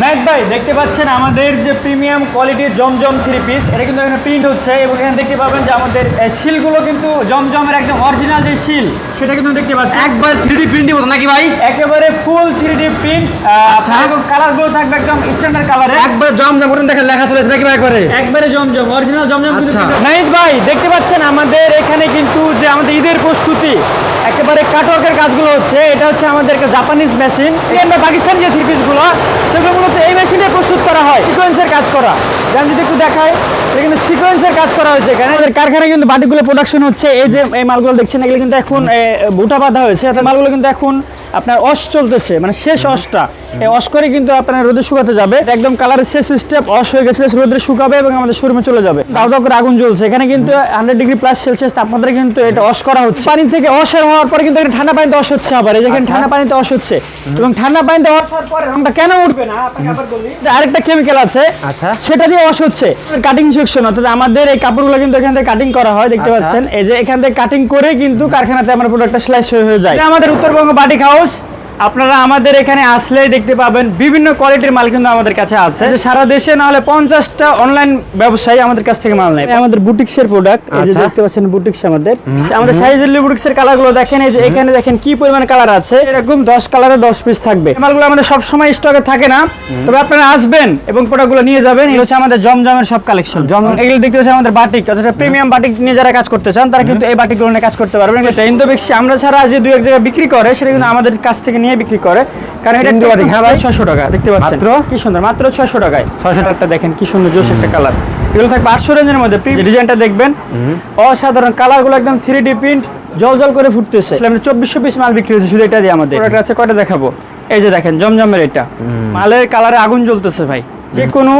Night ভাই দেখতে পাচ্ছেন আমাদের যে প্রিমিয়াম কোয়ালিটির জমজম থ্রি পিস এটা কিন্তু এখানে প্রিন্ট হচ্ছে এবং এখানে দেখতে পাবেন যে আমাদের শিলগুলো কিন্তু জমজমের একদম অরিজিনাল যে শিল সেটা কিন্তু দেখতে পাচ্ছেন। একবার থ্রি ডি প্রিন্টিং মতো নাকি ভাই? একেবারে ফুল থ্রি ডি প্রিন্ট আচ্ছা। এবং কালারগুলো থাকবে একদম স্ট্যান্ডার্ড কালারে একবার জমজম জম করে দেখেন লেখা চলেছে নাকি ভাই একবারে? একবারে জমজম অরিজিনাল জমজম কিন্তু আচ্ছা। ভাই দেখতে পাচ্ছেন আমাদের এখানে কিন্তু যে আমাদের ঈদের প্রস্তুতি একেবারে কাটওয়ার্কের কাজগুলো হচ্ছে, এটা হচ্ছে আমাদের জাপানিজ মেশিন আমরা পাকিস্তান যে থ্রি পিসগুলো সেগুলো মূলত এই মেশিনে প্রস্তুত করা হয় সিকোয়েন্সের কাজ করা। যেমন যদি একটু দেখায় এখানে সিকোয়েন্সের কাজ করা হয়েছে এখানে। আমাদের কারখানায় কিন্তু বাটিগুলো প্রোডাকশন হচ্ছে, এই যে এই মালগুলো দেখছেন, এগুলো কিন্তু এখন বুটা বাঁধা হয়েছে মালগুলো কিন্তু এখন আপনার অস চলতেছে মানে শেষ অসটা। এই অস করে কিন্তু আপনার রোদে শুকাতে যাবে। একদম কালারের শেষ স্টেপ অস হয়ে গেছে রোদে শুকাবে এবং আমাদের শোরুমে চলে যাবে। দাও দাও করে আগুন জ্বলছে। এখানে কিন্তু হান্ড্রেড ডিগ্রি প্লাস সেলসিয়াস তাপমাত্রা কিন্তু এটা অস করা হচ্ছে। পানি থেকে হওয়ার পরে কিন্তু ঠান্ডা পানিতে অস হচ্ছে আবার। এই যেখানে ঠান্ডা পানিতে অস হচ্ছে। এবং ঠান্ডা পানিতে অস হওয়ার পরে রংটা কেন উঠবে না? আরেকটা কেমিক্যাল আছে। আচ্ছা। সেটা দিয়ে ওয়াশ হচ্ছে। কাটিং সেকশন অর্থাৎ আমাদের এই কাপড়গুলো কিন্তু এখান থেকে কাটিং করা হয় দেখতে আচ্ছা। পাচ্ছেন। এই যে এখান থেকে কাটিং করে কিন্তু কারখানাতে আমার প্রোডাক্টটা সেলাই হয়ে যায়। আমাদের উত্তরবঙ্গ বাটিক হাউস আপনারা আমাদের এখানে আসলেই দেখতে পাবেন বিভিন্ন কোয়ালিটির মাল কিন্তু আমাদের কাছে আছে। যে সারা দেশে না হলে পঞ্চাশটা অনলাইন ব্যবসায়ী আমাদের কাছ থেকে মাল নেয়। আমাদের বুটিক্সের প্রোডাক্ট এই যে আচ্ছা। দেখতে পাচ্ছেন বুটিক্স আমাদের। আমাদের সাইজের বুটিক্সের কালারগুলো দেখেন এই যে এখানে দেখেন কি পরিমাণ কালার আছে। এরকম দশ কালারে দশ পিস থাকবে। মালগুলো আমাদের সবসময় স্টকে থাকে না। তবে আপনারা আসবেন এবং প্রোডাক্টগুলো নিয়ে যাবেন। এগুলো হচ্ছে আমাদের জমজমের সব কালেকশন জম এগুলো দেখতে পাচ্ছেন আমাদের বাটিক অর্থাৎ প্রিমিয়াম বাটিক নিয়ে যারা কাজ করতে চান তারা কিন্তু এই বাটিকগুলো নিয়ে কাজ করতে পারবেন। এটা ইন্দো আমরা ছাড়া যে দু এক জায়গায় বিক্রি করে সেটা কিন্তু আমাদের কাছ থেকে নিয়ে বিক্রি করে। কারণ এটা ইন্দো হ্যাঁ ভাই? ছশো টাকা দেখতে পাচ্ছেন। মাত্র? কি সুন্দর মাত্র ছয়শো টাকায়। ছয়শো টাকাটা দেখেন কি সুন্দর জোশ একটা কালার। এগুলো থাকবে আটশো রেঞ্জের মধ্যে। ডিজাইনটা দেখবেন। অসাধারণ কালারগুলো একদম থ্রি ডি প্রিন্ট জল জল করে ফুটতেছে। আমাদের চব্বিশশো পিস মাল বিক্রি হয়েছে শুধু এটা দিয়ে আমাদের। প্রোডাক্ট আছে কয়টা দেখাবো? এই যে দেখেন জমজমের এটা। মালের কালারে আগুন জ্বলতেছে ভাই। যে কোনো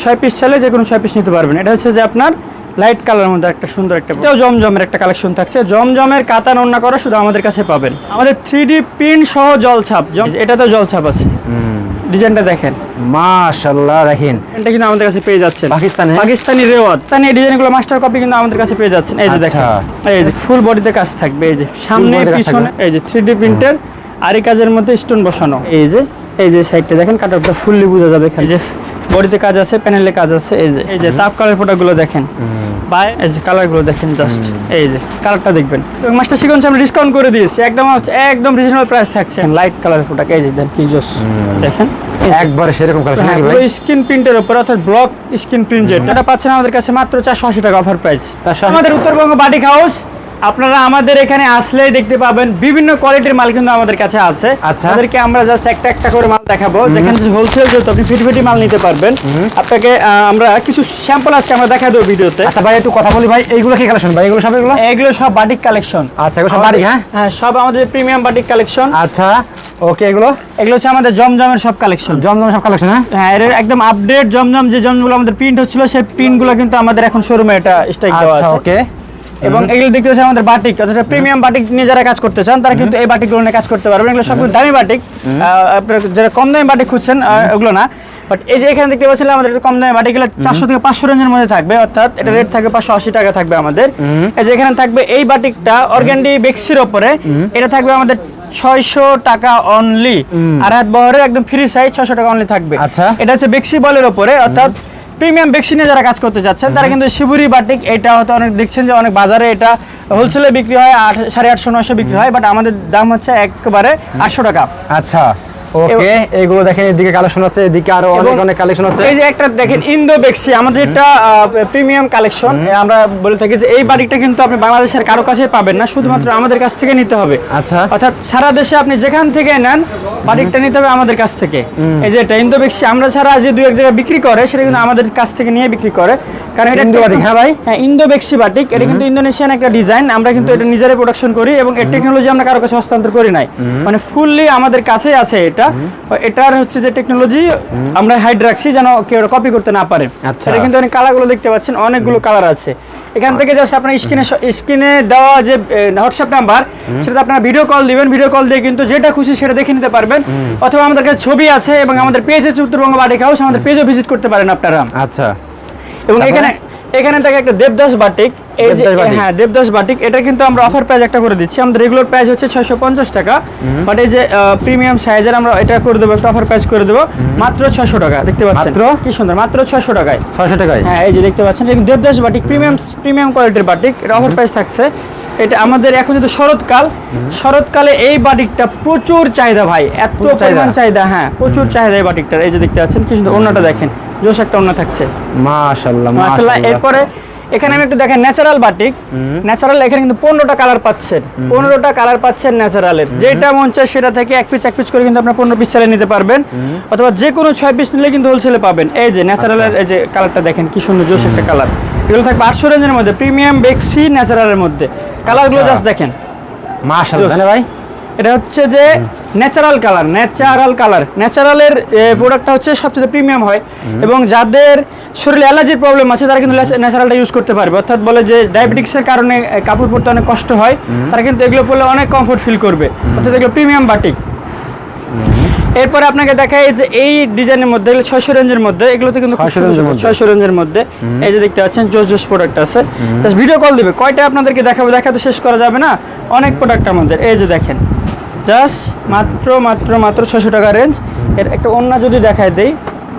ছয় পিস চালে যে কোনো ছয় পিস নিতে পারবেন। এটা হচ্ছে যে আপনার লাইট কালারের মধ্যে একটা সুন্দর একটা এটাও জমজমের একটা কালেকশন থাকছে। জমজমের কাতা নন্না করা শুধু আমাদের কাছে পাবেন। আমাদের থ্রি ডি প্রিন্ট সহ জলছাপ জম- এটাতেও জলছাপ আছে। ডিজাইনটা দেখেন। মাশাআল্লাহ দেখেন। এটা কিন্তু আমাদের কাছে পেয়ে যাচ্ছেন। পাকিস্তানে? পাকিস্তানি রেওয়াত তানি এই ডিজাইনগুলো মাস্টার কপি কিন্তু আমাদের কাছে পেয়ে যাচ্ছেন। এই যে দেখেন। আচ্ছা। এই যে ফুল বডিতে কাজ থাকবে। এই যে সামনে তে পিছনে এই যে থ্রি ডি প্রিন্টের আর কাজের মধ্যে স্টোন বসানো। এই যে এই যে সাইডটা দেখেন কাটারটা ফুললি বোঝা যাবে এখানে। এই যে। বডিতে কাজ আছে প্যানেলে কাজ আছে এই যে। এই যে তাপ কালার ফোটাগুলো দেখেন। বা এই যে কালারগুলো দেখেন জাস্ট এই যে কালারটা দেখবেন। মাস্টার সিকোয়েন্স আমরা ডিসকাউন্ট করে দিয়েছি একদম একদম রিজনেবল প্রাইস থাকছে। লাইট কালার ফোটা এই যে দেন কি জোস দেখেন একবারে সেরকম কালেকশন নাকি ভাই? স্ক্রিন প্রিন্টের উপর অর্থাৎ ব্লক স্ক্রিন প্রিন্ট যেটা পাচ্ছেন আমাদের কাছে মাত্র চারশো আশি টাকা অফার প্রাইস 480 আমাদের উত্তরবঙ্গ বাটিক হাউস আপনারা আমাদের এখানে আসলেই দেখতে পাবেন বিভিন্ন কোয়ালিটির মাল কিন্তু আমাদের কাছে আছে। আচ্ছা। আমাদেরকে আমরা জাস্ট একটা একটা করে মাল দেখাবো। যেখানে হোলসেল যেহেতু আপনি ফিটি ফিটি মাল নিতে পারবেন। আপনাকে আমরা কিছু স্যাম্পল আছে আমরা দেখা দেবো ভিডিওতে। আচ্ছা ভাই একটু কথা বলি ভাই এইগুলো কি কালেকশন ভাই? এগুলো সব এগুলো? এগুলো সব বাটিক কালেকশন আচ্ছা এগুলো সব বাড়ি হ্যাঁ? হ্যাঁ সব আমাদের প্রিমিয়াম বাটিক কালেকশন আচ্ছা ওকে এগুলো? এগুলো হচ্ছে আমাদের জমজমের সব কালেকশন জমজম সব কালেকশন হ্যাঁ? হ্যাঁ এর একদম আপডেট জমজম যে জমজমগুলো আমাদের প্রিন্ট হচ্ছিল সেই প্রিন্টগুলো কিন্তু আমাদের এখন শোরুমে এটা স্ট্রাইক দেওয়া আচ্ছা আছে। ওকে এবং এগুলো দেখতে পাচ্ছি আমাদের বাটিক অর্থাৎ প্রিমিয়াম বাটিক নিয়ে যারা কাজ করতে চান তারা কিন্তু এই বাটিকগুলো নিয়ে কাজ করতে পারবেন। এগুলো সব দামি বাটিক। আপনার যারা কম দামি বাটিক খুঁজছেন ওগুলো না। বাট এই যে এখানে দেখতে পাচ্ছিলাম আমাদের কম দামি বাটিকগুলো চারশো থেকে পাঁচশো রেঞ্জের মধ্যে থাকবে অর্থাৎ এটা রেট থাকবে পাঁচশো আশি টাকা থাকবে আমাদের। এই যে এখানে থাকবে এই বাটিকটা অর্গ্যান্ডি বেক্সির ওপরে। এটা থাকবে আমাদের ছয়শো টাকা অনলি আর হাত বহরের একদম ফ্রি সাইজ ছয়শো টাকা অনলি থাকবে। আচ্ছা। এটা হচ্ছে বেক্সি বলের ওপরে অর্থাৎ প্রিমিয়াম বেক্সি নিয়ে যারা কাজ করতে চাচ্ছেন তারা কিন্তু শিবুরি বাটিক এটা হয়তো অনেক দেখছেন যে অনেক বাজারে এটা হোলসেলে বিক্রি হয় আট সাড়ে আটশো নশো বিক্রি হয় বাট আমাদের দাম হচ্ছে একবারে আটশো টাকা। আচ্ছা। ওকে এইগুলো দেখেন এদিকে কালেকশন আছে এদিকে আরও অনেক অনেক কালেকশন আছে। এই যে একটা দেখেন ইন্দো বেক্সি আমাদের এটা প্রিমিয়াম কালেকশন আমরা বলে থাকি যে এই বাটিকটা কিন্তু আপনি বাংলাদেশের কারও কাছে পাবেন না শুধুমাত্র আমাদের কাছ থেকে নিতে হবে। আচ্ছা। অর্থাৎ সারা দেশে আপনি যেখান থেকে নেন বাটিকটা নিতে হবে আমাদের কাছ থেকে। এই যে এটা ইন্দো বেক্সি আমরা ছাড়া যে দু এক জায়গায় বিক্রি করে সেটা কিন্তু আমাদের কাছ থেকে নিয়ে বিক্রি করে। কারণ এটা ইন্দো বাটিক, হ্যাঁ ভাই? হ্যাঁ ইন্দো বেক্সি বাটিক এটা কিন্তু ইন্দোনেশিয়ান একটা ডিজাইন আমরা কিন্তু এটা নিজেরাই প্রোডাকশন করি এবং এর টেকনোলজি আমরা কারও কাছে হস্তান্তর করি নাই। মানে ফুললি আমাদের কাছেই আছে এটা। এটার হচ্ছে যে টেকনোলজি আমরা হাইড রাখছি যেন কেউ কপি করতে না পারে। আচ্ছা। এটা কিন্তু অনেক কালারগুলো দেখতে পাচ্ছেন অনেকগুলো কালার আছে। এখান থেকে জাস্ট আপনার স্ক্রিনে স্ক্রিনে দেওয়া যে হোয়াটসঅ্যাপ নাম্বার সেটা আপনারা ভিডিও কল দিবেন। ভিডিও কল দিয়ে কিন্তু যেটা খুশি সেটা দেখে নিতে পারবেন। অথবা আমাদের কাছে ছবি আছে এবং আমাদের পেজ হচ্ছে উত্তরবঙ্গ বাটিক হাউস আমাদের পেজও ভিজিট করতে পারেন আপনারা। আচ্ছা। এবং এখানে এখানে থাকে একটা দেবদাস বাটিক। এই যে। হ্যাঁ দেবদাস বাটিক। এটা কিন্তু আমরা অফার প্রাইস একটা করে দিচ্ছি। আমাদের রেগুলার প্রাইস হচ্ছে ছয়শো পঞ্চাশ টাকা। বাট এই যে প্রিমিয়াম সাইজের আমরা এটা করে দেবো একটা অফার প্রাইস করে দেবো। মাত্র ছয়শো টাকা দেখতে পাচ্ছেন? মাত্র? কি সুন্দর মাত্র ছয়শো টাকায়। ছয়শো টাকায়? হ্যাঁ এই যে দেখতে পাচ্ছেন দেবদাস বাটিক প্রিমিয়াম প্রিমিয়াম কোয়ালিটির বাটিক। এটা অফার প্রাইস থাকছে। এটা আমাদের এখন যেহেতু শরৎকাল শরৎকালে এই বাটিকটা প্রচুর চাহিদা ভাই এত পরিমাণ চাহিদা হ্যাঁ প্রচুর চাহিদা এই বাটিকটার এই যে দেখতে পাচ্ছেন কি সুন্দর অন্যটা দেখেন জোশ একটা অন্য থাকছে। মাশাআল্লাহ মাশাআল্লাহ এরপরে এখানে আমি একটু দেখেন ন্যাচারাল বাটিক। ন্যাচারাল এখানে কিন্তু পনেরোটা কালার পাচ্ছেন পনেরোটা কালার পাচ্ছেন ন্যাচারালের। যেটা মন চায় সেটা থেকে এক পিস এক পিস করে কিন্তু আপনার পনেরো পিস চালিয়ে নিতে পারবেন। অথবা যে কোনো ছয় পিস নিলে কিন্তু হোলসেলে পাবেন। এই যে ন্যাচারালের আচ্ছা। এই যে কালারটা দেখেন কি সুন্দর জোশ একটা কালার। এগুলো থাকবে আটশো রেঞ্জের মধ্যে প্রিমিয়াম বেক্সি ন্যাচারালের মধ্যে। কালারগুলো আচ্ছা। জাস্ট দেখেন। মাশাআল্লাহ। ভাই। এটা হচ্ছে যে ন্যাচারাল কালার ন্যাচারাল কালার ন্যাচারালের প্রোডাক্টটা হচ্ছে সবচেয়ে প্রিমিয়াম হয়। এবং যাদের শরীরে অ্যালার্জির প্রবলেম আছে তারা কিন্তু ন্যাচারালটা ইউজ করতে পারবে। অর্থাৎ বলে যে ডায়াবেটিক্সের কারণে কাপড় পরতে অনেক কষ্ট হয়। তারা কিন্তু এগুলো পরলে অনেক কমফোর্ট ফিল করবে। অর্থাৎ এগুলো প্রিমিয়াম বাটিক এরপরে আপনাকে দেখায় যে এই ডিজাইনের মধ্যে ছয়শো রেঞ্জের মধ্যে এগুলোতে কিন্তু 600 রেঞ্জের ছয়শো রেঞ্জের মধ্যে। এই যে দেখতে পাচ্ছেন জোস জোস প্রোডাক্ট আছে। ভিডিও কল দিবে। কয়টা আপনাদেরকে দেখাবো? দেখাতে শেষ করা যাবে না। অনেক প্রোডাক্ট আমাদের। এই যে দেখেন। জাস্ট মাত্র মাত্র মাত্র ছশো টাকা রেঞ্জ এর একটা অন্য যদি দেখায় দেই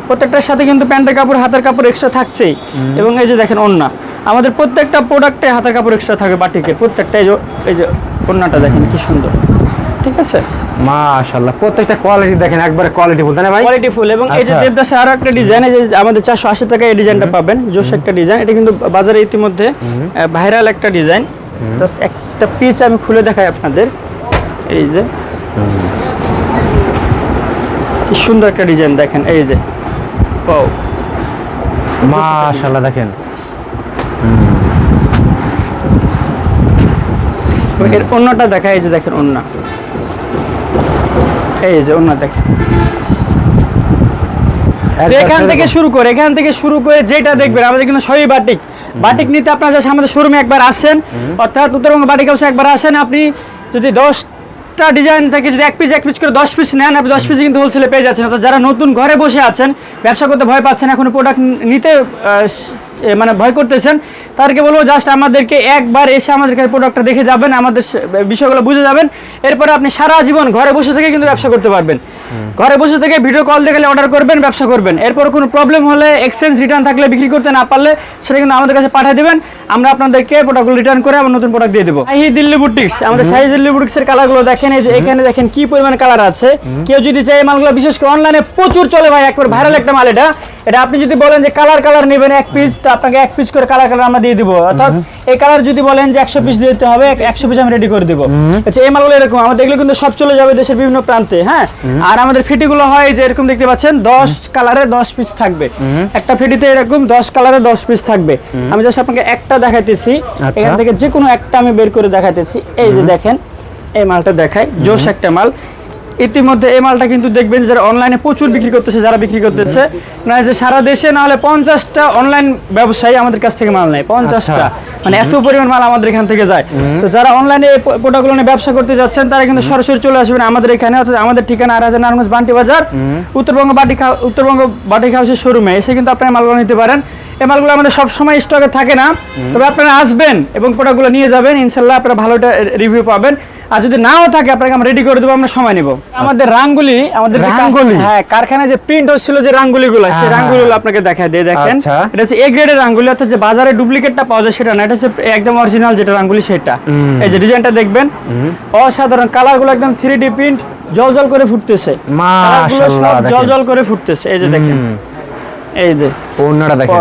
প্রত্যেকটার সাথে কিন্তু প্যান্টের কাপড় হাতের কাপড় এক্সট্রা থাকছেই। এবং এই যে দেখেন ওন্না আমাদের প্রত্যেকটা প্রোডাক্টে হাতের কাপড় এক্সট্রা থাকে বাটিকের প্রত্যেকটা এই যে এই যে ওন্নাটা দেখেন কি সুন্দর। ঠিক আছে? মাশাআল্লাহ প্রত্যেকটা কোয়ালিটি দেখেন একবারে কোয়ালিটি বলতে না ভাই? কোয়ালিটি ফুল এবং এই যে। দেবদাসে আরও একটা ডিজাইন এই যে আমাদের চারশো আশি টাকা এই ডিজাইনটা পাবেন জোশ একটা ডিজাইন এটা কিন্তু বাজারে ইতিমধ্যে ভাইরাল একটা ডিজাইন জাস্ট একটা পিস আমি খুলে দেখাই আপনাদের। এই যে। কি সুন্দর একটা ডিজাইন দেখেন এই যে। ও মাশাআল্লাহ দেখেন। এর অন্যটা দেখা এই যে দেখেন অন্য এই যে অন্য দেখেন এখান থেকে শুরু করে এখান থেকে শুরু করে যেটা দেখবেন আমাদের কিন্তু সবই বাটিক। বাটিক নিতে আপনারা আমাদের শোরুমে একবার আসেন অর্থাৎ উত্তরবঙ্গ বাটিক হাউসে একবার আসেন আপনি যদি দশটা ডিজাইন থেকে যদি এক পিস এক পিস করে দশ পিস নেন, আপনি দশ পিস কিন্তু হোলসেলে পেয়ে যাচ্ছেন। অর্থাৎ যারা নতুন ঘরে বসে আছেন, ব্যবসা করতে ভয় পাচ্ছেন, এখন প্রোডাক্ট নিতে মানে ভয় করতেছেন, তাদেরকে বলব জাস্ট আমাদেরকে একবার এসে আমাদের প্রোডাক্টটা দেখে যাবেন, আমাদের বিষয়গুলো বুঝে যাবেন। এরপরে আপনি সারা জীবন ঘরে বসে থেকে কিন্তু ব্যবসা করতে পারবেন। ঘরে বসে থেকে ভিডিও কল দেখলে অর্ডার করবেন ব্যবসা করবেন। এরপর কোনো প্রবলেম হলে এক্সচেঞ্জ রিটার্ন থাকলে বিক্রি করতে না পারলে সেটা কিন্তু আমাদের কাছে পাঠিয়ে দেবেন। আমরা আপনাদেরকে প্রোডাক্টগুলো রিটার্ন করে আবার নতুন প্রোডাক্ট দিয়ে দেবো। শাহি দিল্লি বুটিক্স আমাদের শাহি দিল্লি বুটিক্সের কালারগুলো দেখেন এই যে এখানে দেখেন কি পরিমাণ কালার আছে। কেউ যদি চাই মালগুলো বিশেষ করে অনলাইনে প্রচুর চলে ভাই একবার ভাইরাল একটা মাল এটা। এটা আপনি যদি বলেন যে কালার কালার নেবেন এক পিস তো আপনাকে এক পিস করে কালার কালার আমরা দিয়ে দিব। অর্থাৎ এই কালার যদি বলেন যে একশো পিস দিতে হবে একশো পিস আমি রেডি করে দিব। আচ্ছা এই মালগুলো এরকম আমাদের এগুলো কিন্তু সব চলে যাবে দেশের বিভিন্ন প্রান্তে হ্যাঁ? আর আমাদের ফিটিগুলো হয় যে এরকম দেখতে পাচ্ছেন দশ কালারে দশ পিস থাকবে। একটা ফিটিতে এরকম দশ কালারে দশ পিস থাকবে। আমি জাস্ট আপনাকে একটা দেখাইতেছি। আচ্ছা। এখান থেকে যে কোনো একটা আমি বের করে দেখাইতেছি। এই যে দেখেন এই মালটা দেখাই জোশ একটা মাল। ইতিমধ্যে এই মালটা কিন্তু দেখবেন যারা অনলাইনে প্রচুর বিক্রি করতেছে যারা বিক্রি করতেছে। না যে সারা দেশে না হলে পঞ্চাশটা অনলাইন ব্যবসায়ী আমাদের কাছ থেকে মাল নেয় পঞ্চাশটা। মানে এত পরিমাণ মাল আমাদের এখান থেকে যায়। তো যারা অনলাইনে এই প্রোডাক্টগুলো নিয়ে ব্যবসা করতে যাচ্ছেন তারা কিন্তু সরাসরি চলে আসবেন আমাদের এখানে অর্থাৎ আমাদের ঠিকানা আর হাজার নারায়ণগঞ্জ বান্টি বাজার উত্তরবঙ্গ বাটি উত্তরবঙ্গ বাটিক হাউসের শোরুমে এসে কিন্তু আপনারা মালগুলো নিতে পারেন। এই মালগুলো আমাদের সবসময় স্টকে থাকে না তবে আপনারা আসবেন এবং প্রোডাক্টগুলো নিয়ে যাবেন ইনশাল্লাহ আপনারা ভালোটা রিভিউ পাবেন। আর যদি নাও থাকে আপনাকে আমরা রেডি করে দেবো আমরা সময় নেব। আমাদের রাঙ্গুলি আমাদের রাঙ্গুলি? হ্যাঁ কারখানায় যে প্রিন্ট হচ্ছিল যে রাঙ্গুলি গুলো সেই হ্যাঁ, রাঙ্গুলি আপনাকে দেখায় দিয়ে দেখেন। আচ্ছা। এটা হচ্ছে এ গ্রেডের রাঙ্গুলি অর্থাৎ যে বাজারে ডুপ্লিকেটটা পাওয়া যায় সেটা না এটা হচ্ছে একদম অরিজিনাল যেটা রাঙ্গুলি সেটা। এই যে ডিজাইনটা দেখবেন অসাধারণ। কালারগুলো একদম থ্রি ডি প্রিন্ট জল জল করে ফুটতেছে। জল জল করে ফুটতেছে। এই যে দেখেন। এই যে। ওন্নাটা দেখেন।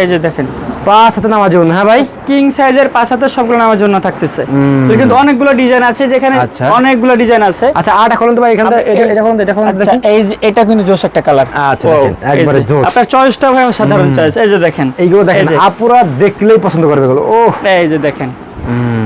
এই যে দেখেন। পাঁচ হাতে নামাজ জন্য হ্যাঁ ভাই? কিং সাইজের পাঁচ হাতের সবগুলো নামার জন্য থাকতেছে। কিন্তু অনেকগুলো ডিজাইন আছে যেখানে আচ্ছা। অনেকগুলো ডিজাইন আছে। আচ্ছা আটা খুলুন তো ভাই এখান এটা- এটা এটা খুলুন আচ্ছা, এই এটা কিন্তু জোস একটা কালার আচ্ছা, একবারে জোশ। আপনার চয়েসটা ভাই সাধারণ চয়েস এই যে দেখেন এইগুলো দেখেন আপুরা দেখলেই পছন্দ করবে এগুলো। ও এই যে দেখেন।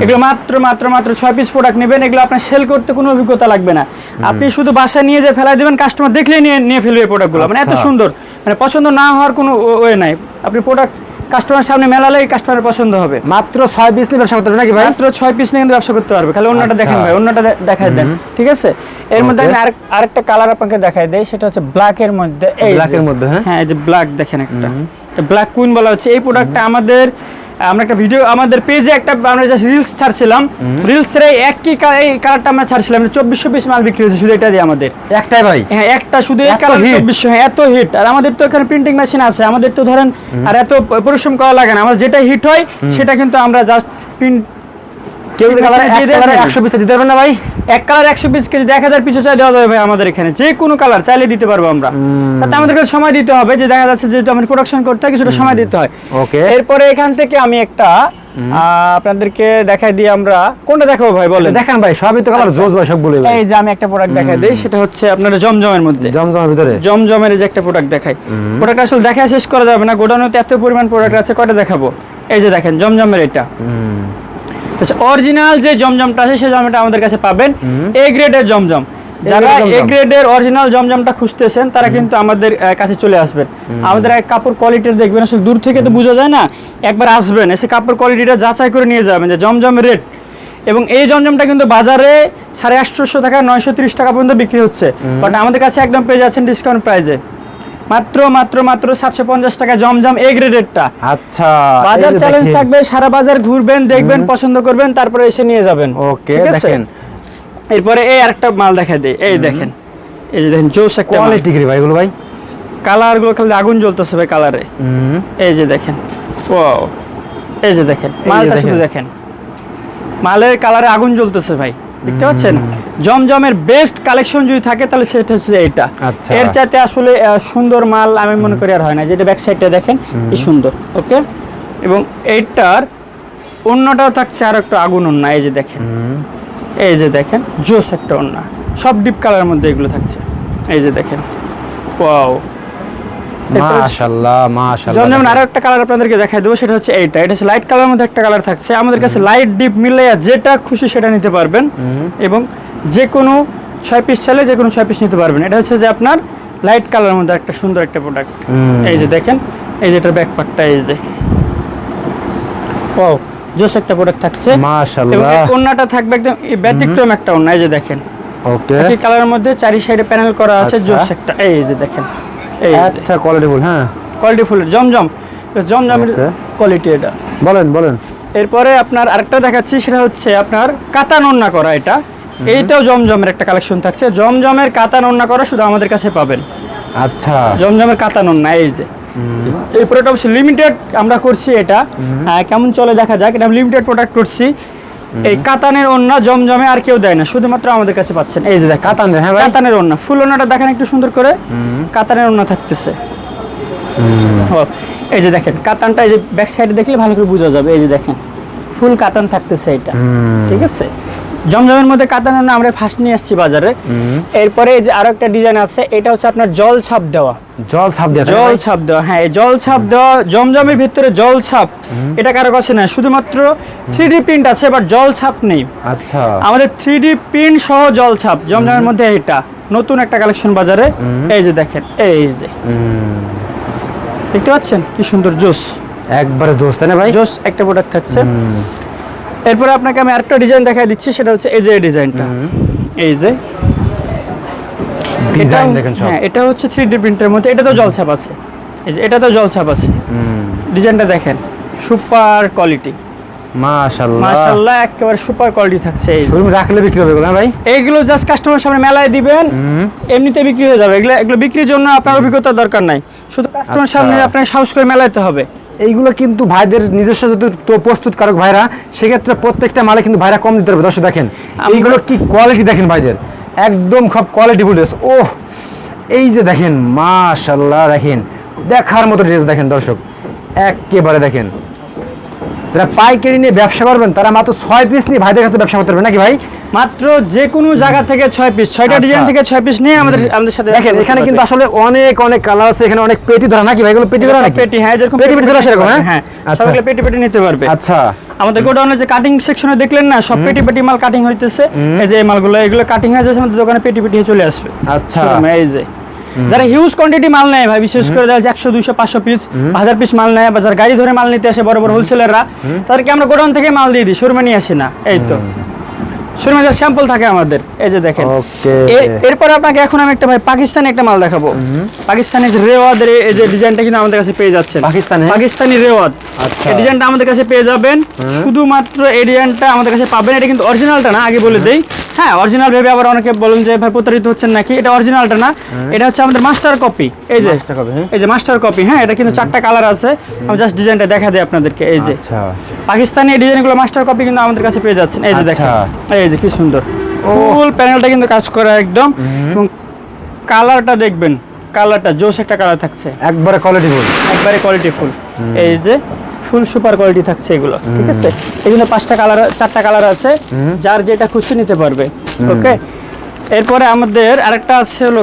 এগুলো মাত্র মাত্র মাত্র ছয় পিস প্রোডাক্ট নেবেন। এগুলো আপনার সেল করতে কোনো অভিজ্ঞতা লাগবে না। আপনি শুধু বাসায় নিয়ে যে ফেলাই দেবেন কাস্টমার দেখলেই নিয়ে নিয়ে ফেলবে প্রোডাক্টগুলো মানে এত। সুন্দর। মানে পছন্দ না হওয়ার কোনো ওয়ে নাই। আপনি প্রোডাক্ট কাস্টমার সামনে মেলালেই কাস্টমারের পছন্দ হবে। মাত্র ছয় পিস নিয়ে ব্যবসা করতে পারবে নাকি ভাই? মাত্র ছয় পিস নিয়ে কিন্তু ব্যবসা করতে পারবে। খালি অন্যটা দেখেন আচ্ছা। ভাই অন্যটা দেখাই দেন ঠিক আছে? এর মধ্যে. আমি আর আরেকটা কালার আপনাকে দেখাই দেই সেটা হচ্ছে ব্ল্যাক এর মধ্যে এই ব্ল্যাকের এর মধ্যে, হ্যাঁ? হ্যাঁ এই যে ব্ল্যাক দেখেন একটা। ব্ল্যাক কুইন বলা হচ্ছে। এই প্রোডাক্টটা আমাদের আমরা একটা ভিডিও আমাদের পেজে একটা আমরা জাস্ট রিলস ছাড়ছিলাম। রিলস রে একই কা- এই কালারটা আমরা ছাড়ছিলাম চব্বিশশো পিস মাল বিক্রি হয়েছে শুধু এটা দিয়ে আমাদের। একটাই ভাই। হ্যাঁ একটা শুধু এই কালার? চব্বিশশো হ্যাঁ এত হিট আর আমাদের তো এখানে প্রিন্টিং মেশিন আছে আমাদের তো ধরেন আর এত পরিশ্রম করা লাগে না। আমাদের যেটা হিট হয় সেটা কিন্তু আমরা জাস্ট প্রিন্ট কেউ? একশো পিস দিতে পারবেন না ভাই? এক কালার একশো পিস কেজি এক হাজার পিছু চাই দেওয়া যাবে ভাই আমাদের এখানে। যে কোনো কালার চাইলে দিতে পারব আমরা। তাতে আমাদেরকে সময় দিতে হবে যে দেখা যাচ্ছে যেহেতু আমাদের প্রোডাকশন করতে হয় কিছুটা সময় দিতে হয়। ওকে এরপরে এখান থেকে আমি একটা আপনাদেরকে দেখাই দিই আমরা। কোনটা দেখাবো ভাই বলেন। দেখেন ভাই সবই তো কালার জোস ভাই সবগুলো ভাই এই যে আমি একটা প্রোডাক্ট দেখাই দিই সেটা হচ্ছে আপনার জমজমের মধ্যে। জমজমের ভিতরে? জমজমের এই যে একটা প্রোডাক্ট দেখাই। প্রোডাক্ট আসলে দেখা শেষ করা যাবে না গোডাউনে এত পরিমাণ প্রোডাক্ট আছে কয়টা দেখাবো? এই যে দেখেন জমজমের এটা। হুম। অরিজিনাল যে জমজমটা আছে সেই জমজমটা আমাদের কাছে পাবেন। এ গ্রেডের জমজম। যারা এ গ্রেডের অরিজিনাল জমজমটা খুঁজতেছেন তারা কিন্তু আমাদের কাছে চলে আসবেন। আমাদের এক কাপড় কোয়ালিটি দেখবেন আসলে দূর থেকে তো বোঝা যায় না। একবার আসবেন এসে কাপড় কোয়ালিটিটা যাচাই করে নিয়ে যাবেন যে জমজমের রেট এবং এই জমজমটা কিন্তু বাজারে সাড়ে আটশোশো টাকা নয়শো তিরিশ টাকা পর্যন্ত বিক্রি হচ্ছে। বাট আমাদের কাছে একদম পেয়ে যাচ্ছেন ডিসকাউন্ট প্রাইজে মাত্র মাত্র মাত্র সাতশো পঞ্চাশ টাকা জমজম এ গ্রেডেরটা আচ্ছা বাজার চ্যালেঞ্জ থাকবে সারা বাজার ঘুরবেন দেখবেন পছন্দ করবেন তারপরে এসে নিয়ে যাবেন। ওকে দেখেন। এরপরে এই আরেকটা মাল দেখা দেই। এই দেখেন এই যে দেখেন জোস একটা কোয়ালিটি কি ভাই এগুলো ভাই? কালারগুলো খালি আগুন জ্বলতেছে ভাই কালারে। এই যে দেখেন ওয়াও এই যে দেখেন মালটা শুধু। দেখেন। মালের কালারে আগুন জ্বলতেছে ভাই। দেখতে পাচ্ছেন? জমজমের বেস্ট কালেকশন যদি থাকে তাহলে সেটা হচ্ছে এইটা আচ্ছা। এর চাইতে আসলে সুন্দর মাল আমি মনে করি আর হয় না। যেটা ব্যাক সাইডটা দেখেন কি সুন্দর ওকে এবং এইটার অন্যটাও থাকছে আর একটা আগুন অন্য এই যে দেখেন। এই যে দেখেন জোস একটা অন্য। সব ডিপ কালারের মধ্যে এগুলো থাকছে। এই যে দেখেন ওয়াও মাশাআল্লাহ মাশাআল্লাহ। যেমন আরও একটা কালার আপনাদেরকে দেখাই দেবো সেটা হচ্ছে এইটা। এটা হচ্ছে লাইট কালারের মধ্যে একটা কালার থাকছে। আমাদের কাছে লাইট ডিপ মিলে যেটা খুশি সেটা নিতে পারবেন। এবং যে কোনো ছয় পিস চালে যে কোনো ছয় পিস নিতে পারবেন। এটা হচ্ছে যে আপনার লাইট কালারের মধ্যে একটা সুন্দর একটা প্রোডাক্ট এই যে দেখেন এই যে এটার ব্যাক পার্টটা এই যে। ও জোস একটা প্রোডাক্ট থাকছে। মাশাআল্লাহ। এই ওড়নাটা থাকবে একদম ব্যতিক্রম একটা ওড়না এই যে দেখেন। ওকে। কালারের মধ্যে চারি সাইডে প্যানেল করা আছে আচ্ছা। জোস একটা এই যে দেখেন। এই আচ্ছা কোয়ালিটি ফুল হ্যাঁ। কোয়ালিটি ফুল জমজম। জমজমের. কোয়ালিটি এটা। বলেন বলেন। এরপরে আপনার আরেকটা দেখাচ্ছি সেটা হচ্ছে আপনার কাতা নন্না করা এটা। এইটাও জমজমের একটা কালেকশন থাকছে। জমজমের কাতা নন্না করা শুধু আমাদের কাছে পাবেন। আচ্ছা। জমজমের কাতা নন্না এই যে। এই প্রোডাক্ট অবশ্যই লিমিটেড আমরা করছি এটা। কেমন চলে দেখা যাক এটা লিমিটেড প্রোডাক্ট করছি। এই কাতানের ওন্না জমজমে আর কেউ দেয় না শুধুমাত্র আমাদের কাছে পাচ্ছেন। এই যে দেখ কাতান হ্যাঁ ভাই। কাতানের ওন্না ফুল ওন্নাটা দেখেন একটু সুন্দর করে। কাতানের ওন্না থাকতেছে। ও, এই যে দেখেন কাতানটা এই যে ব্যাক সাইডে দেখলে ভালো করে বোঝা যাবে। এই যে দেখেন ফুল কাতান থাকতেছে এটা। ঠিক আছে? জমজমের মধ্যে কাতানের না আমরা ফার্স্ট নিয়ে আসছি বাজারে। এরপরে এই যে আরও একটা ডিজাইন আছে এটা হচ্ছে আপনার জল ছাপ দেওয়া। জল ছাপ দেওয়া জল ছাপ দেওয়া হ্যাঁ জল ছাপ দেওয়া জমজমের ভিতরে জল ছাপ এটা কারও কাছে না শুধুমাত্র থ্রি ডি প্রিন্ট আছে বাট জল ছাপ নেই। আচ্ছা। আমাদের থ্রি ডি প্রিন্ট সহ জল ছাপ জমজমের মধ্যে এটা। নতুন একটা কালেকশন বাজারে এই যে দেখেন এই যে। দেখতে পাচ্ছেন? কি সুন্দর জোস। একবারে জোস তাই না ভাই? জোস একটা প্রোডাক্ট থাকছে। এরপরে আপনাকে আমি আরেকটা ডিজাইন দেখাই দিচ্ছি সেটা হচ্ছে এই যে ডিজাইনটা এই যে। ডিজাইন দেখেন সব। হ্যাঁ এটা হচ্ছে থ্রি ডি প্রিন্টের মধ্যে এটা তো জলছাপ আছে। এই যে এটা তো জলছাপ আছে। ডিজাইনটা দেখেন সুপার কোয়ালিটি মাশাআল্লাহ। মাশাআল্লাহ একেবারে সুপার কোয়ালিটি থাকছে এই। শোরুম রাখলে বিক্রি হবে হ্যাঁ ভাই? এইগুলো জাস্ট কাস্টমার সামনে মেলায় দিবেন এমনিতে বিক্রি হয়ে যাবে। এগুলো এগুলো বিক্রির জন্য আপনার অভিজ্ঞতার দরকার নাই। শুধু কাস্টমার আচ্ছা। সামনে আপনার সাহস করে মেলাইতে হবে। এইগুলো কিন্তু ভাইদের নিজস্ব যদি তো প্রস্তুতকারক ভাইরা সেক্ষেত্রে প্রত্যেকটা মালে কিন্তু ভাইরা কম দিতে পারবে। দর্শক দেখেন এইগুলো কি কোয়ালিটি দেখেন ভাইদের? একদম সব কোয়ালিটি ফুল ড্রেস ও এই যে দেখেন মাশাল্লাহ দেখেন দেখার মতো ড্রেস দেখেন দর্শক। একেবারে দেখেন। যারা পাইকারি নিয়ে ব্যবসা করবেন তারা মাত্র ছয় পিস নিয়ে ভাইদের কাছে ব্যবসা করতে পারবে নাকি ভাই? মাত্র যে কোনো জায়গা থেকে ছয় পিস ছয়টা আচ্ছা। ডিজাইন থেকে ছয় পিস নিয়ে আমাদের আমাদের সাথে দেখেন এখানে কিন্তু আসলে অনেক অনেক কালার আছে এখানে অনেক পেটি ধরা নাকি ভাই? এগুলো পেটি ধরা নাকি? পেটি হ্যাঁ যেরকম পেটি পেটি ধরা সেরকম হ্যাঁ? হ্যাঁ। আচ্ছা। সবগুলো পেটি পেটি নিতে পারবে। আচ্ছা। আমাদের গোডাউনে যে কাটিং সেকশনে দেখলেন না সব পেটি পেটি মাল কাটিং হইতেছে। এই যে এই মালগুলো এগুলো কাটিং হয়ে যাচ্ছে আমাদের দোকানে পেটি পেটি চলে আসবে। আচ্ছা। এই যে। যারা হিউজ কোয়ান্টিটি মাল নেয় ভাই বিশেষ করে যারা একশো দুইশো পাঁচশো পিস হাজার পিস মাল নেয় বা যারা গাড়ি ধরে মাল নিতে আসে বড় বড় হোলসেলাররা তাদেরকে আমরা গোডাউন থেকে মাল দিয়ে দিই শোরুমে নিয়ে আসি না। এই তো। শোরুমে স্যাম্পল থাকে আমাদের এই যে দেখেন. এরপরে আপনাকে এখন আমি একটা ভাই পাকিস্তানি একটা মাল দেখাবো। পাকিস্তানি যে রেওয়াদের এই যে ডিজাইনটা কিন্তু আমাদের কাছে পেয়ে যাচ্ছেন। পাকিস্তানি? পাকিস্তানি রেওয়াদ। আচ্ছা। এই ডিজাইনটা আমাদের কাছে পেয়ে যাবেন। শুধুমাত্র এই ডিজাইনটা আমাদের কাছে পাবেন এটা কিন্তু অরিজিনালটা না আগে বলে দেই। হ্যাঁ অরিজিনাল ভেবে আবার অনেকে বলেন যে ভাই প্রতারিত হচ্ছেন নাকি? এটা অরিজিনালটা না। এটা হচ্ছে আমাদের মাস্টার কপি এই যে হ্যাঁ? এই যে মাস্টার কপি হ্যাঁ এটা কিন্তু চারটা কালার আছে। আমি জাস্ট ডিজাইনটা দেখা দিই আপনাদেরকে। এই যে আচ্ছা। পাকিস্তানি ডিজাইনগুলো মাস্টার কপি কিন্তু আমাদের কাছে পেয়ে যাচ্ছেন। এই যে দেখেন আচ্ছা। এই যে কি সুন্দর। ফুল প্যানেলটা কিন্তু কাজ করা একদম। এবং কালারটা দেখবেন কালারটা জোশ একটা কালার থাকছে। একবারে কোয়ালিটি ফুল একবারে কোয়ালিটি ফুল এই যে ফুল সুপার কোয়ালিটি থাকছে এগুলো ঠিক আছে? এগুলো পাঁচটা কালার চারটা কালার আছে যার যেটা খুশি নিতে পারবে ওকে? এরপরে আমাদের আরেকটা আছে হলো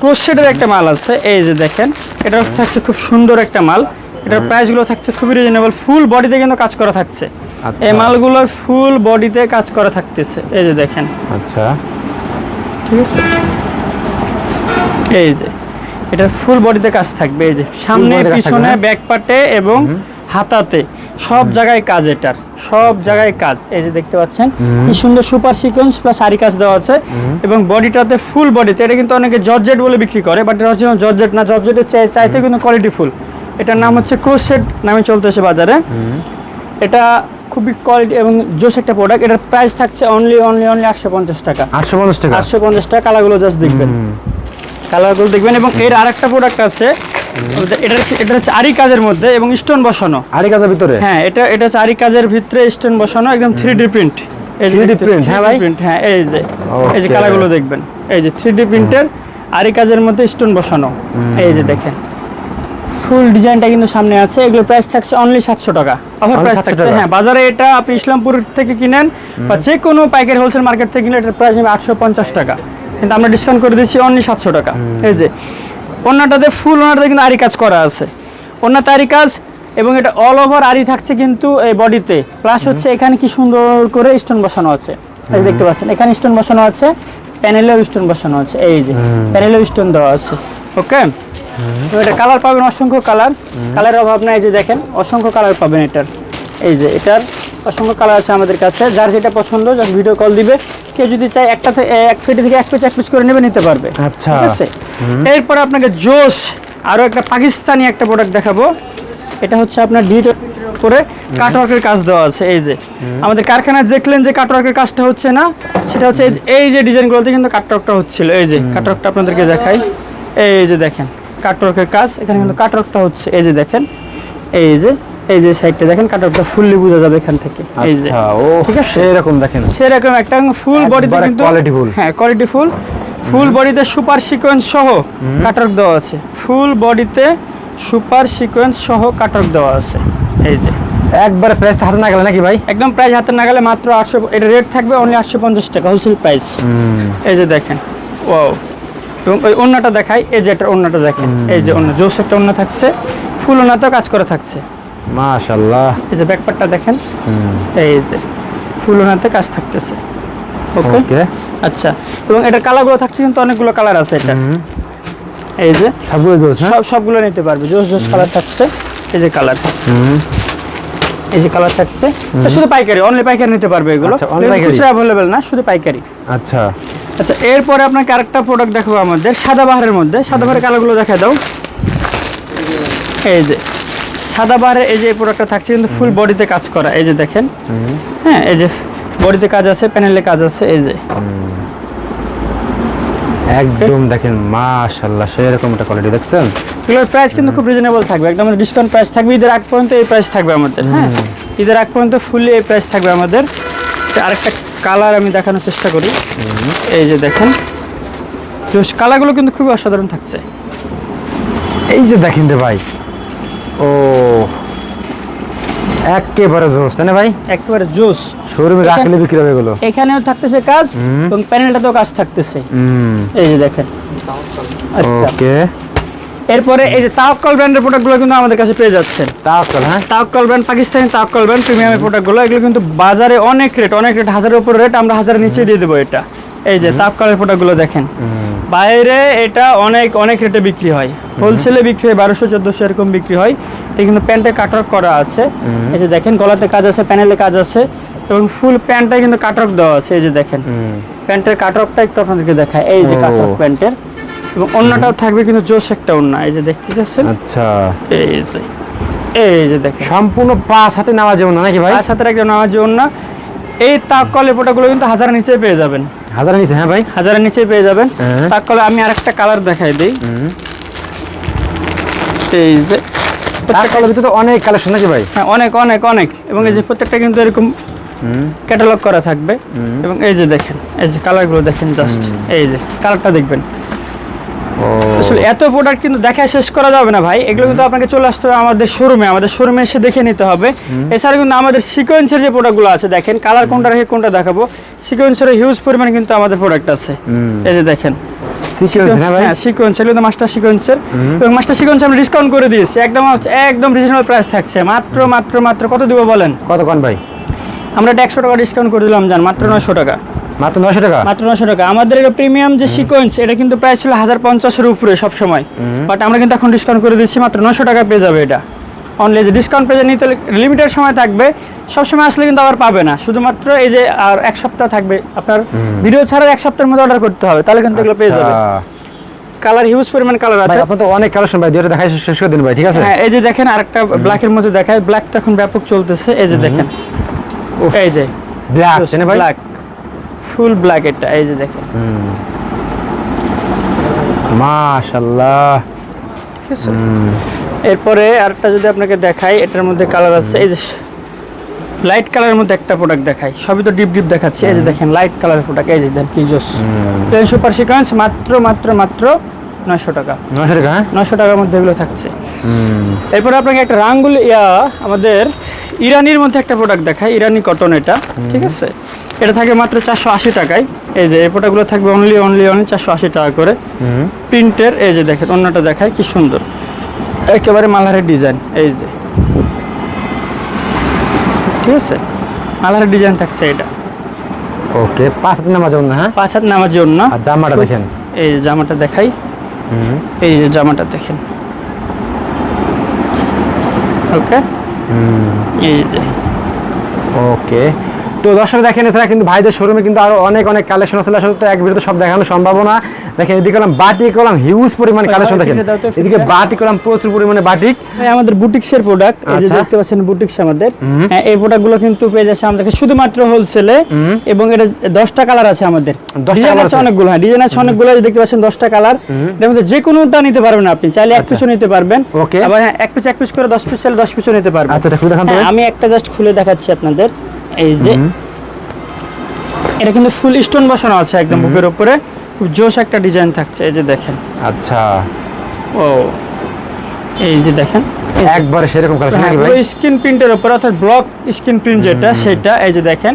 ক্রোশেডের একটা মাল আছে এই যে দেখেন এটা থাকছে খুব সুন্দর একটা মাল এটার প্রাইসগুলো থাকছে খুবই রিজনেবল ফুল বডিতে কিন্তু কাজ করা থাকছে। আচ্ছা। এই মালগুলোর ফুল বডিতে কাজ করা থাকতেছে এই যে দেখেন। আচ্ছা। ঠিক আছে? এই যে এটা ফুল বডিতে কাজ থাকবে এই যে সামনে পিছনে? ব্যাক পার্টে এবং হাতাতে সব জায়গায় কাজ এটার সব জায়গায় কাজ। এই যে দেখতে পাচ্ছেন কি সুন্দর সুপার সিকোয়েন্স প্লাস আরি কাজ দেওয়া আছে এবং বডিটাতে ফুল বডিতে এটা কিন্তু অনেকে জর্জেট বলে বিক্রি করে বাট এটা হচ্ছে জর্জেট না জর্জেটের চাই চাইতে কিন্তু কোয়ালিটি ফুল এটার নাম হচ্ছে ক্রোসেট নামে চলতেছে বাজারে। এটা খুবই কোয়ালিটি এবং জোস একটা প্রোডাক্ট এটার প্রাইস থাকছে অনলি অনলি অনলি আটশো পঞ্চাশ টাকা। আটশো পঞ্চাশ টাকা? আটশো পঞ্চাশ টাকা কালারগুলো জাস্ট দেখবেন। কালারগুলো দেখবেন এবং এর আরেকটা প্রোডাক্ট আছে। এটা এটা হচ্ছে আরি কাজের মধ্যে এবং স্টোন বসানো। কাজের ভিতরে? হ্যাঁ এটা এটা হচ্ছে আরি কাজের ভিতরে স্টোন বসানো একদম থ্রি ডি প্রিন্ট এই 3D print, হ্যাঁ ভাই? প্রিন্ট হ্যাঁ এই যে এই যে কালারগুলো দেখবেন। এই যে থ্রি ডি প্রিন্টের আরি কাজের মধ্যে স্টোন বসানো। এই যে দেখেন। ফুল ডিজাইনটা কিন্তু সামনে আছে। এগুলো প্রাইস থাকছে অনলি সাতশো টাকা। অফার Only প্রাইস থাকছে। হ্যাঁ বাজারে এটা আপনি ইসলামপুর থেকে কিনেন বা যে কোনো পাইকারি হোলসেল মার্কেট থেকে কিনলে এটার প্রাইস নেবে আটশো পঞ্চাশ টাকা। কিন্তু আমরা ডিসকাউন্ট করে দিচ্ছি অনলি সাতশো টাকা। এই যে অন্যটাতে ফুল ওনাটাতে কিন্তু আরি কাজ করা আছে। অন্যতে আরি কাজ এবং এটা অল ওভার আরি থাকছে কিন্তু এই বডিতে প্লাস হচ্ছে এখানে কি সুন্দর করে স্টোন বসানো আছে। এই দেখতে পাচ্ছেন এখানে স্টোন বসানো আছে প্যানেলেও স্টোন বসানো আছে। এই যে প্যানেলেও স্টোন দেওয়া আছে। ওকে তো এটা কালার পাবেন অসংখ্য কালার কালারের অভাব নাই এই যে দেখেন অসংখ্য কালার পাবেন এটার। এই যে এটার অসংখ্য কালার আছে আমাদের কাছে। যার যেটা পছন্দ জাস্ট ভিডিও কল দিবে কেউ যদি চায় একটা এক পেটি থেকে এক পিস এক পিস করে নেবে নিতে পারবে। আচ্ছা। ঠিক আছে? এরপরে আপনাকে জোশ আরও একটা পাকিস্তানি একটা প্রোডাক্ট দেখাবো। এটা হচ্ছে আপনার ডিজিটাল উপরে কাটওয়ার্কের কাজ দেওয়া আছে এই যে। আমাদের কারখানায় দেখলেন যে কাটওয়ার্কের কাজটা হচ্ছে না সেটা হচ্ছে এই যে- এই যে ডিজাইনগুলোতে কিন্তু কাটওয়ার্কটা হচ্ছিল এই যে। কাটওয়ার্কটা আপনাদেরকে দেখাই। এই যে দেখেন কাটওয়ার্কের কাজ এখানে কিন্তু কাটওয়ার্কটা হচ্ছে এই যে দেখেন এই যে। এই যে সাইডটা দেখেন কাটওয়ার্কটা ফুললি বোঝা যাবে এখান থেকে। এই যে আচ্ছা ও ঠিক আছে? এরকম দেখেন। সেরকম একটা ফুল বডিতে কিন্তু quality ফুল। হ্যাঁ কোয়ালিটি ফুল। ফুল বডিতে সুপার সিকোয়েন্স সহ কাটক দেওয়া আছে। ফুল বডিতে সুপার সিকোয়েন্স সহ কাটক দেওয়া আছে। এই যে। একবারে প্রাইস হাতে না গেলে নাকি ভাই? একদম প্রাইস হাতে না গেলে মাত্র আটশো এটা রেট থাকবে অনলি আটশো পঞ্চাশ টাকা হোলসেল প্রাইস এই যে দেখেন ও এবং ওই অন্যটা দেখাই এই যে একটা অন্যটা দেখেন। এই যে অন্য জোস একটা অন্য থাকছে ফুল ওনাতেও কাজ করা থাকছে। মাশাল্লাহ এই যে ব্যাকপারটা দেখেন এই যে ফুল ওনাতে কাজ থাকতেছে। ওকে আচ্ছা এবং এটার কালারগুলো থাকছে কিন্তু অনেকগুলো কালার আছে এটা। এই যে সবগুলো জোস সব সবগুলো নিতে পারবে জোস জোস কালার থাকছে এই যে কালার। এই যে কালার থাকছে শুধু পাইকারি অনলি পাইকারি নিতে পারবে এগুলো। আচ্ছা। খুচরা অ্যাভেলেবেল না শুধু পাইকারি। আচ্ছা। আচ্ছা এরপরে আপনাকে আরেকটা প্রোডাক্ট দেখাবো আমাদের সাদা বাহারের মধ্যে। সাদা বাহারের কালারগুলো দেখা দাও। এই যে সাদা বাহারের এই যে এই প্রোডাক্টটা থাকছে কিন্তু ফুল বডিতে কাজ করা। এই যে দেখেন। হ্যাঁ এই যে বডিতে কাজ আছে প্যানেলে কাজ আছে এই যে। একদম দেখেন মাশাল্লাহ সেরকম একটা কোয়ালিটি দেখছেন? এগুলোর প্রাইস কিন্তু খুব রিজনেবল থাকবে। একদম ডিসকাউন্ট প্রাইস থাকবে ঈদের আগ পর্যন্ত এই প্রাইস থাকবে আমাদের হ্যাঁ? ঈদের আগ পর্যন্ত ফুললি এই প্রাইস থাকবে আমাদের। তো আরেকটা কালার আমি দেখানোর চেষ্টা করি। এই যে দেখেন। কালারগুলো কিন্তু খুবই অসাধারণ থাকছে। এই যে দেখেন রে ভাই ও একেবারে জোস তাই না ভাই? একেবারে জোস শোরুমে রাখলে বিক্রি হবে এগুলো। এখানেও থাকতেছে কাজ এবং প্যানেলটাতেও কাজ থাকতেছে। এই যে দেখেন। আচ্ছা। ওকে। এরপরে এই যে তাওয়াক্কল ব্র্যান্ডের প্রোডাক্টগুলো কিন্তু আমাদের কাছে পেয়ে যাচ্ছেন। তাওয়াক্কাল হ্যাঁ? তাওয়াক্কল ব্র্যান্ড পাকিস্তানি তাওয়াক্কল ব্র্যান্ড প্রিমিয়ামের প্রোডাক্টগুলো এগুলো কিন্তু বাজারে অনেক রেট অনেক রেট হাজারের উপর রেট আমরা হাজারের নিচে দিয়ে দেবো এটা। এই যে তাপ কালের প্রোডাক্টগুলো দেখেন। বাইরে এটা অনেক অনেক রেটে বিক্রি হয়। হোলসেলে বিক্রি হয় বারোশো চোদ্দোশো এরকম বিক্রি হয়। এটা কিন্তু প্যান্টে কাটওয়ার্ক করা আছে। এই যে দেখেন গলাতে কাজ আছে প্যানেলে কাজ আছে। এবং ফুল প্যান্টটা কিন্তু কাটওয়ার্ক দেওয়া আছে এই যে দেখেন। প্যান্টের কাটওয়ার্কটা একটু আপনাদেরকে দেখায় এই যে। কাটওয়ার্ক প্যান্টের। এবং অন্যটাও থাকবে কিন্তু জোশ একটা অন্য এই যে দেখতে পাচ্ছেন আচ্ছা। এই যে এই যে দেখেন। সম্পূর্ণ পাঁচ হাতে নেওয়া যাবে না নাকি ভাই? পাঁচ হাতের একটা নামাজ অন্য এই তাক কলে ফোটাগুলো কিন্তু হাজার নিচে পেয়ে যাবেন। হাজার নিচে হ্যাঁ ভাই? হাজারের নিচে পেয়ে যাবেন। তারপরে তাক কলে আমি আরেকটা কালার দেখাই দিই। এই যে তার কলের ভিতরে তো অনেক কালেকশন আছে ভাই? হ্যাঁ অনেক অনেক অনেক। এবং এই যে প্রত্যেকটা কিন্তু এরকম ক্যাটালগ করা থাকবে। এবং এই যে দেখেন এই যে কালারগুলো দেখেন জাস্ট এই যে কালারটা দেখবেন। আসলে এত প্রোডাক্ট কিন্তু দেখায় শেষ করা যাবে না ভাই। এগুলো কিন্তু আপনাকে চলে আসতে হবে আমাদের শোরুমে আমাদের শোরুমে এসে দেখে নিতে হবে। এছাড়া কিন্তু আমাদের সিকোয়েন্সের যে প্রোডাক্টগুলো আছে দেখেন কালার কোনটা রেখে কোনটা দেখাবো। সিকোয়েন্সের হিউজ পরিমাণ কিন্তু আমাদের প্রোডাক্ট আছে। এই যে দেখেন। হ্যাঁ ভাই। হ্যাঁ সিকোয়েন্স এগুলো মাস্টার সিকোয়েন্সের এবং মাস্টার সিকোয়েন্স আমরা ডিসকাউন্ট করে দিয়েছি। একদম একদম রিজনেবল প্রাইস থাকছে। মাত্র মাত্র মাত্র কত দিব বলেন? ভাই? আমরা একশো টাকা ডিসকাউন্ট করে দিলাম জান মাত্র নয়শো টাকা। মাত্র নয়শো টাকা? মাত্র নশো টাকা। আমাদের এটা প্রিমিয়াম যে সিকোয়েন্স এটা কিন্তু প্রাইস ছিল হাজার পঞ্চাশের উপরে সব সময় বাট আমরা কিন্তু এখন ডিসকাউন্ট করে দিচ্ছি মাত্র নশো টাকা পেয়ে যাবে এটা। অনলি যে ডিসকাউন্ট পেয়ে নিতে লিমিটেড সময় থাকবে সব সময় আসলে কিন্তু আবার পাবে না। শুধুমাত্র এই যে আর এক সপ্তাহ থাকবে আপনার ভিডিও ছাড়া এক সপ্তাহের মধ্যে অর্ডার করতে হবে তাহলে কিন্তু এগুলো পেয়ে যাবে। আচ্ছা। কালার হিউজ পরিমাণ কালার আছে। আপনার তো অনেক কালেকশন ভাই দুইটা দেখাই শেষ করে দিন ভাই ঠিক আছে? হ্যাঁ এই যে দেখেন আরেকটা ব্ল্যাকের মধ্যে দেখায় ব্ল্যাকটা এখন ব্যাপক চলতেছে এই যে দেখেন। এই যে। ব্ল্যাক ব্ল্যাক ফুল ব্ল্যাক এটা এই যে দেখেন। মাশাআল্লাহ। এরপরে আরেকটা যদি আপনাকে দেখাই এটার মধ্যে কালার আছে এই যে লাইট কালারের মধ্যে একটা প্রোডাক্ট দেখাই। সবই তো ডিপ ডিপ দেখাচ্ছে। এই যে দেখেন লাইট কালারের প্রোডাক্ট এই যে দেখেন কি জোস। প্লেন সুপার সিকোয়েন্স মাত্র মাত্র মাত্র নয়শো টাকা। নয়শো টাকা? নয়শো টাকার মধ্যে এগুলো থাকছে। এরপরে আপনাকে একটা রাঙ্গুল ইয়া আমাদের ইরানির মধ্যে একটা প্রোডাক্ট দেখাই ইরানি কটন এটা। ঠিক আছে? এটা থাকে মাত্র চারশো আশি টাকায়। এই যে এই প্রোডাক্টগুলো থাকবে অনলি অনলি অনলি চারশো আশি টাকা করে। প্রিন্টের এই যে দেখেন অন্যটা দেখায় কি সুন্দর। একেবারে মালহারের ডিজাইন এই যে। ঠিক আছে? মালহারের ডিজাইন থাকছে এটা। ওকে পাঁচ হাতে নামাজ না হ্যাঁ? পাঁচ হাত নামার জন্য আর জামাটা দেখেন। এই যে জামাটা দেখাই। এই যে জামাটা দেখেন। ওকে? এই যে। ওকে। তো দর্শক দেখেন এছাড়া কিন্তু ভাইদের শোরুমে কিন্তু আরও অনেক অনেক কালেকশন আছে। আসলে তো এক ভিডিওতে সব দেখানো সম্ভব না। দেখেন এদিকে কলাম বাটিক কলাম হিউজ পরিমাণে কালেকশন দেখেন। এদিকে বাটিক কলাম প্রচুর পরিমাণে বাটিক। ভাই, আমাদের বুটিক্সের প্রোডাক্ট এই যে আচ্ছা। দেখতে পাচ্ছেন বুটিক্স আমাদের। হ্যাঁ এই প্রোডাক্টগুলো কিন্তু পেয়ে যাচ্ছে আমাদের শুধুমাত্র হোলসেলে এবং এটা দশটা কালার আছে আমাদের। 10টা ডিজাইন আছে? অনেকগুলো হ্যাঁ ডিজাইন আছে অনেকগুলো দেখতে পাচ্ছেন দশটা কালারের মধ্যে যে কোনোটা নিতে পারবেন আপনি চাইলে এক আচ্ছা। পিসও নিতে পারবেন। আবার হ্যাঁ এক পিস এক পিস করে দশ পিস চাইলে দশ পিসও নিতে পারবেন। আচ্ছা এটা খুলে দেখান তো। হ্যাঁ, আমি একটা জাস্ট খুলে দেখাচ্ছি আপনাদের। এই যে এটা কিন্তু ফুল স্টোন বসানো আছে একদম বুকের উপরে। খুব জোশ একটা ডিজাইন থাকছে এই যে দেখেন। আচ্ছা। ও এই যে দেখেন। একবারে সেরকম কালেকশন হ্যাঁ ভাই? স্ক্রিন প্রিন্টের উপর অর্থাৎ ব্লক স্ক্রিন প্রিন্ট যেটা সেটা এই যে দেখেন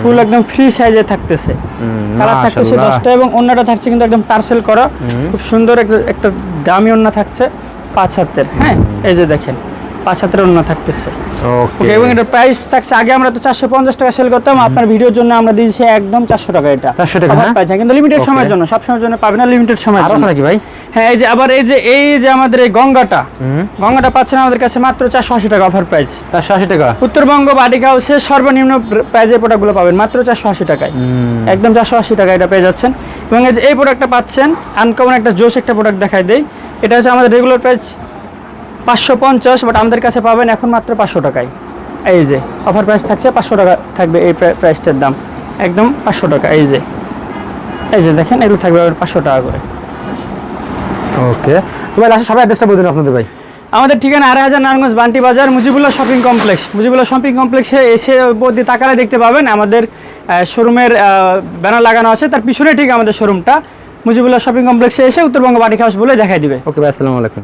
ফুল একদম ফ্রি সাইজে থাকতেছে। কালার থাকতেছে। দশটা এবং অন্যটা থাকছে কিন্তু একদম টার্সেল করা। খুব সুন্দর একটা একটা দামি অন্য থাকছে পাঁচ হাতের হ্যাঁ? এই যে দেখেন। পাঁচ হাতের অন্য থাকতেছে। ওকে এবং এটার প্রাইস থাকছে আগে আমরা তো চারশো পঞ্চাশ টাকা সেল করতাম আপনার ভিডিওর জন্য আমরা দিয়েছি একদম চারশো টাকা এটা। 400 টাকা, হ্যাঁ? কিন্তু লিমিটেড সময়ের জন্য সব সময়ের জন্য পাবে না লিমিটেড জন্য আছে নাকি ভাই? হ্যাঁ এই যে আবার এই যে এই যে আমাদের এই গঙ্গাটা গঙ্গাটা পাচ্ছেন আমাদের কাছে মাত্র চারশো আশি টাকা অফার প্রাইস চারশো আশি টাকা? উত্তরবঙ্গ বাটিক হাউসে সর্বনিম্ন প্রাইজে প্রোডাক্টগুলো পাবেন মাত্র চারশো আশি টাকায়। একদম চারশো আশি টাকা এটা পেয়ে যাচ্ছেন। এবং এই যে এই প্রোডাক্টটা পাচ্ছেন আনকমন একটা জোশ একটা প্রোডাক্ট দেখাই দেয় এটা হচ্ছে আমাদের রেগুলার প্রাইস পাঁচশো পঞ্চাশ বাট আমাদের কাছে পাবেন এখন মাত্র পাঁচশো টাকায়। এই যে অফার প্রাইস থাকছে পাঁচশো টাকা থাকবে এই প্রাইসটার দাম। একদম পাঁচশো টাকা এই যে। এই যে দেখেন এগুলো থাকবে পাঁচশো টাকা করে। ওকে ভাই লাস্টে সবাই অ্যাড্রেসটা বলুন আপনাদের ভাই। আমাদের ঠিকানা আড়াই হাজার Narayanganj Banti Bazar Mujibullah shopping complex. Mujibullah shopping কমপ্লেক্সে এসে দিয়ে তাকালে দেখতে পাবেন আমাদের শোরুমের ব্যানার লাগানো আছে। তার পিছনে ঠিক আমাদের শোরুমটা। মুজিবুল্লাহ শপিং কমপ্লেক্সে এসে উত্তরবঙ্গ বাটিক হাউস বলে দেখাই দিবে। ওকে ভাই আসসালামু আলাইকুম।